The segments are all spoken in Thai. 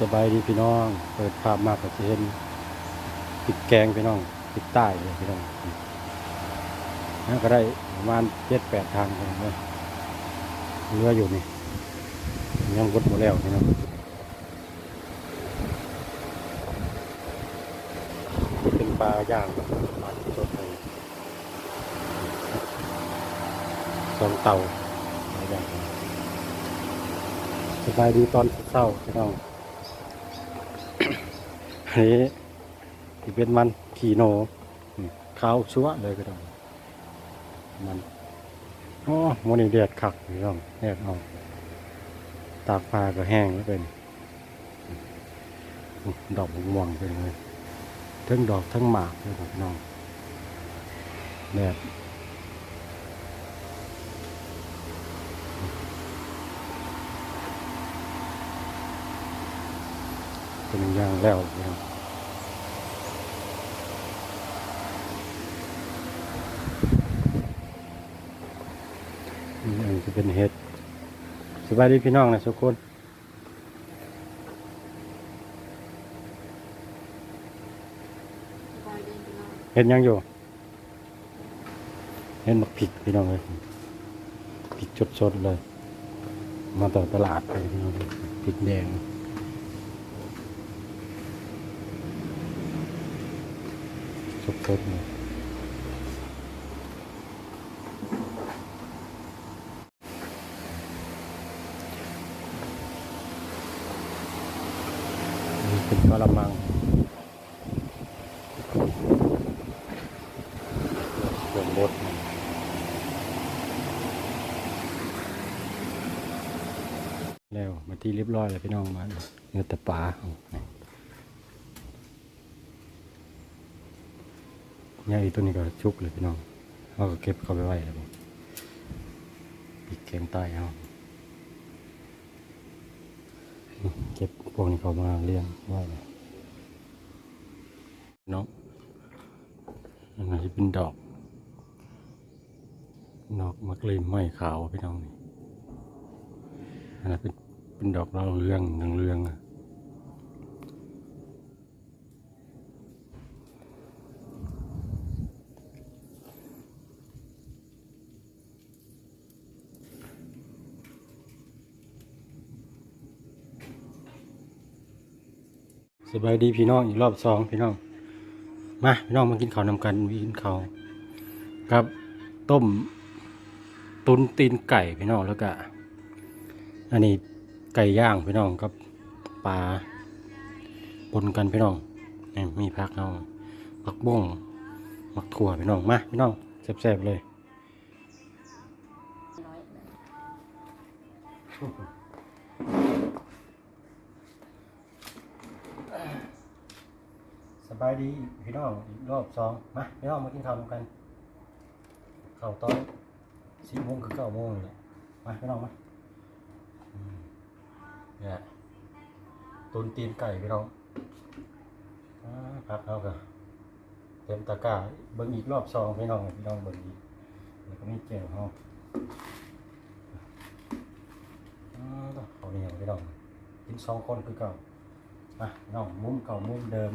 สบายดีพี่น้อง เปิดภาพมากก็จะเห็นติดแกงพี่น้องติดใต้เลยพี่น้องนั่นก็ได้ประมาณเจ็ดแปดทางพี่น้องเลยเรืออยู่นี่ยังกดหมดแล้วพี่น้องเป็นปลาย่างปลาสดเลยสองเต่าปลาย่างสบายดีตอนเช้าพี่น้อง นี่ที่เป็นมันขี่โนนี่ขาวชัวเลยก็ได้มันอ๋อมันนี่แดดขักพี่น้องแดดออกตากผ้าก็แห้งแล้วเป็นดอกม่วงเป็นเลยทั้งดอกทั้งหมากเลยพี่น้องแดด เป็นอย่างแล้วพี่น้องนี่อันนี้จะเป็นเห็ดสบายดีพี่น้องนะทุกคนบอยเดินไปนอนเห็ดยังอยู่ เห็ดมักผิดพี่น้องเลยผิดสดๆเลย มาต่อตลาดไปพี่น้องพริกแดง สดๆเลยนี่เป็นกระมังเกือบบดแล้วมาที่เรียบร้อยแล้วพี่น้องมาเนื้อแต่ปลา เนี่เนี่ยอีตัวนี้ก็ชุกเลยพี่น้องเราก็เก็บเข้าไปไว้แล้วผมปิดเกงใต้เอาเก็บพวกนี้เขามาเลี้ยงไว้เลยเนาะอันไหนเป็นดอกดอกมะกรีมไม้ขาวพี่น้องนี่อันนั้นเป็นเป็นดอกดาเรืองหนังเรืองอะ สบายดีพี่น้องอีกรอบสองพี่น้องมาพี่น้องมากินข้าวนำกันกินข้าวครับต้มตุนตีนไก่พี่น้องแล้วก็อันนี้ไก่ย่างพี่น้องกับปลาปนกันพี่น้องนี่มีผักเอาผักบ้งมักถั่วพี่น้องมาพี่น้องแซ่บๆเลยน้ยเลย สบายดีพี่น้องอีกรอบสองมาพี่น้องมากินข้าวกันข้าวตอนสี่โมงคือเก้าโมงเลยมาพี่น้องมาเนี่ยตุนตีนไก่พี่น้องอพักเอากันเต็มตะกร้าเบิ่งอีกรอบสองพี่น้องพี่น้องเบิ่งอีกแล้วก็มีแก้วเฮาอ่าต่อเขาวเหนียวพี่น้องกินสองคนคือเก่ามาพี่น้องมุมเก่ามุมเดิม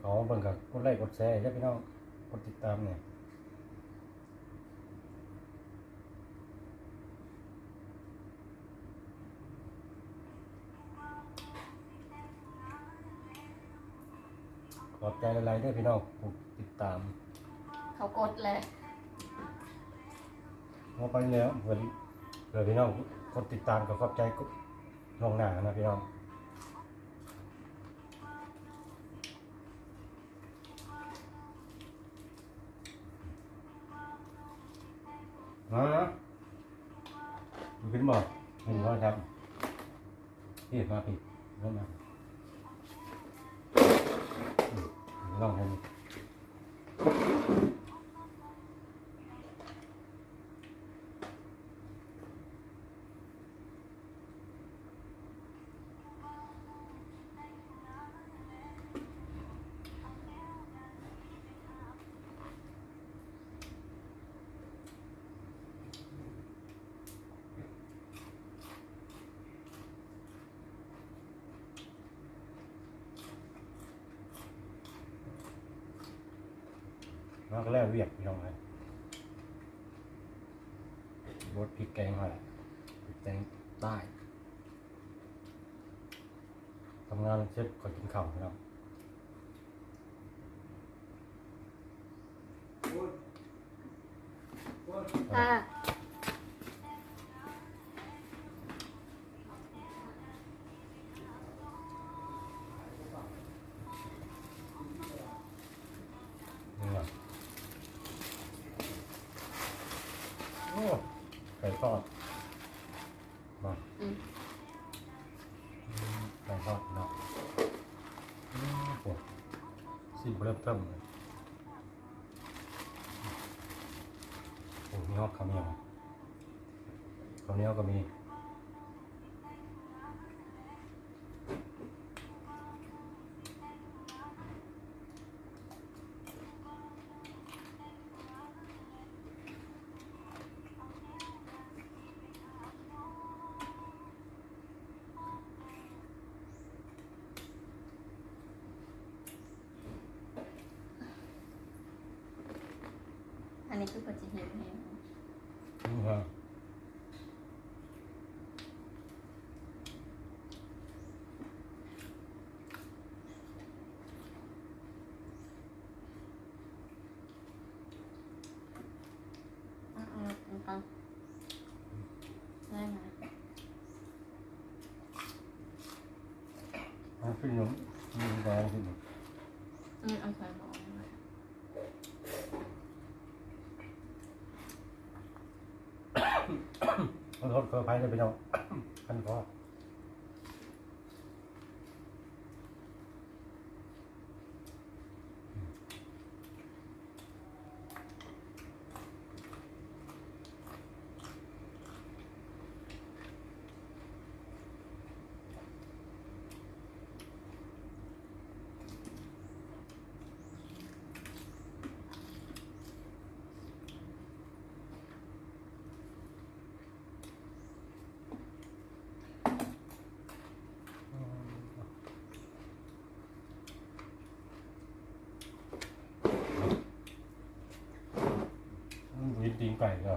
ขาเบิ่งกับกดไลค์กดแชร์แล้วพี่น้องกดติดตามเนี่ยขอบใจหลายๆด้วยพี่น้องผู้ติดตามเขากดแหละเอาไปแล้วเพื่อนเพื่อพี่น้อง กดติดตามกับขอบใจกดลงหน้านะพี่น้องมาดูขึ้นบ่หนบ่งร้อยครับพี่มาพี่ลงมาอืมลองเห็ มันก็แล้วเวียกพี่น้องเลยรสพริกแกงอะไรพริกแกงใต้ทำงานเสร็จก่อนกินข้าวพี่น้องค่ะ ทอดมาอืม ไก่ทอดเนาะอืมโอ้สิ่งเริ่มเทิมเลยโอ้มีฮอตข้าวเหนียวข้าวเหนียวก็มี นนี้คือปัจจิเห็นเองนี่ฮะอะเอาเอาเอาได้ไหมอะขึ้นยมมีแดงขึ้นยมอืมเอาใส่ หม้อไว้ขอโทษขออภัยเลยพี่น้องพันคออืมวิตีนไก่ก็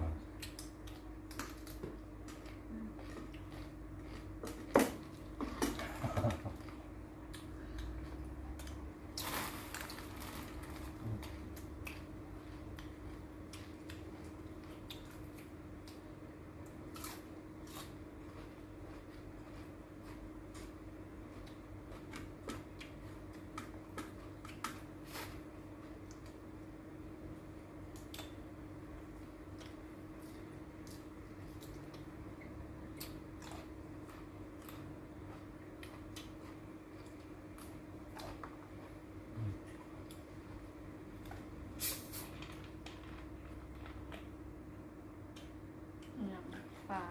ฟ้า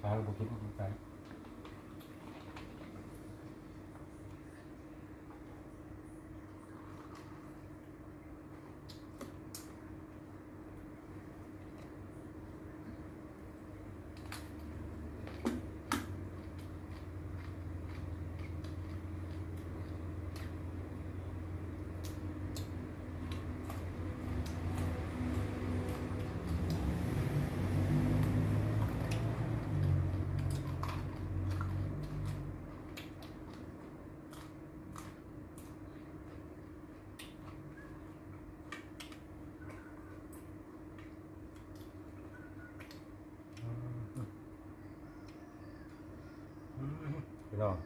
ฟ้าเราบุกคิดกันไก่ พี่น้อง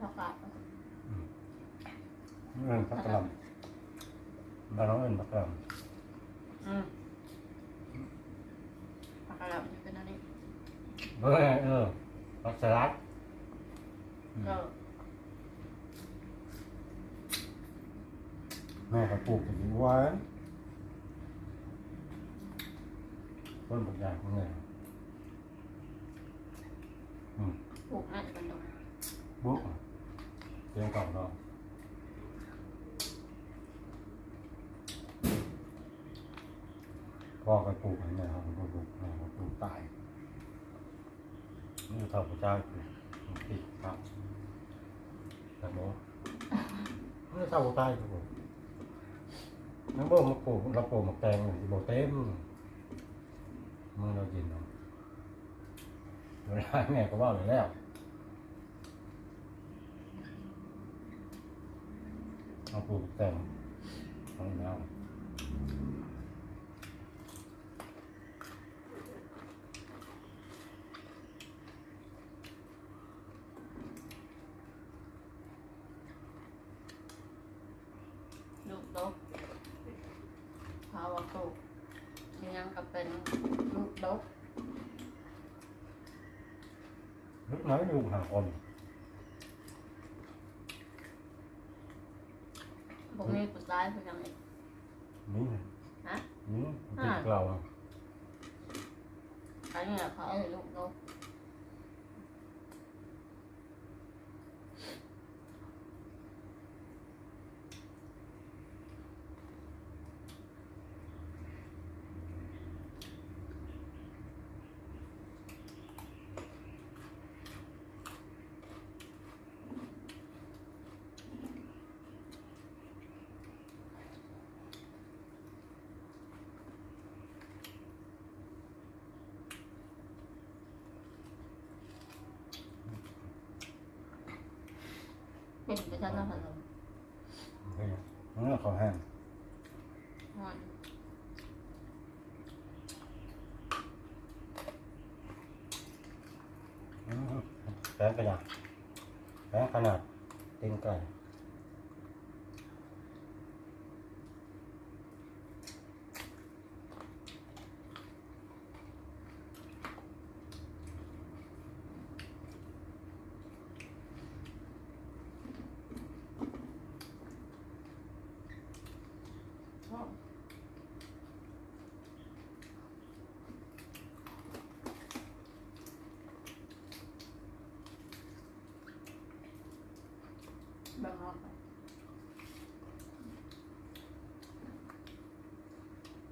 เอินพักกระหลำบ้านน้องเอินพักกระหลอืมผักกะหล่ำนี่เป็นอันนี้ำเฮ้ยเออพักสลัดก็แม่ก็ปลูกถึงหวานต้นบางอย่างของแม่อืมปลูกน่าจะเป็นดอก บุ๊ก เตียงเก่าเนาพ่อก็ปลูกอันนี้ครับปลูกแม่ก็ปลูกตายนี่เท่าพระเจ้าอยู่ติดครับแต่โมนี่เท่าพระเจ้าอยู่น้ำเบิ่มาปลูกเราปลูกมาแตงอยู่บ่เต็มมึงเรากินเนาะเวลาแม่ก็ว่าเลยแล้ว เอาปลูกแต่งเอาแล้วลูกดกภาวะปลูกยังก็เป็นลูกดกลูกน้อยอยู่ห่าคน พวกนี้ผู้ชายพวกยังนี้นี่ฮะนี่ติดเราอันนี้เขาเอาลูกดกเผ็ดไปทานั้นเหรอเฮ้ยนี่เขาแห้งอ่อนแป้งขนาดแป้งขนาดเต็มไก่ บางรอบ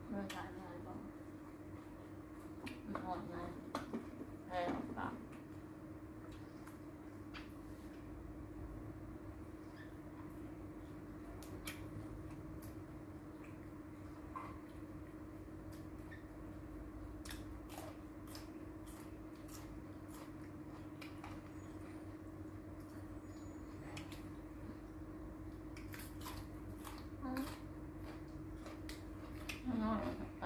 เมื่อการอะไรบ้างมันอ่อนไงแพ้ออกปาก น้อยไป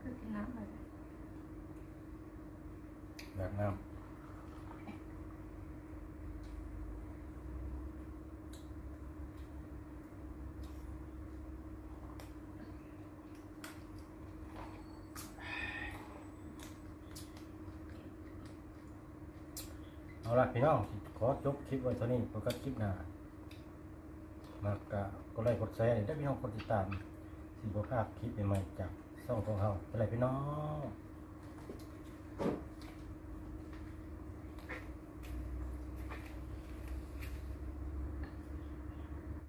คือกินน้ำไป แบบน้ำเอาละพี่น้องขอจบคลิปไว้เท่านี้พบกันคลิปหน้ามากะกดไลค์กดแชร์ได้พี่น้องกดติดตามสิบภาพคลิปใหม่ๆจากช่องของเราเป็นไรพี่น้อง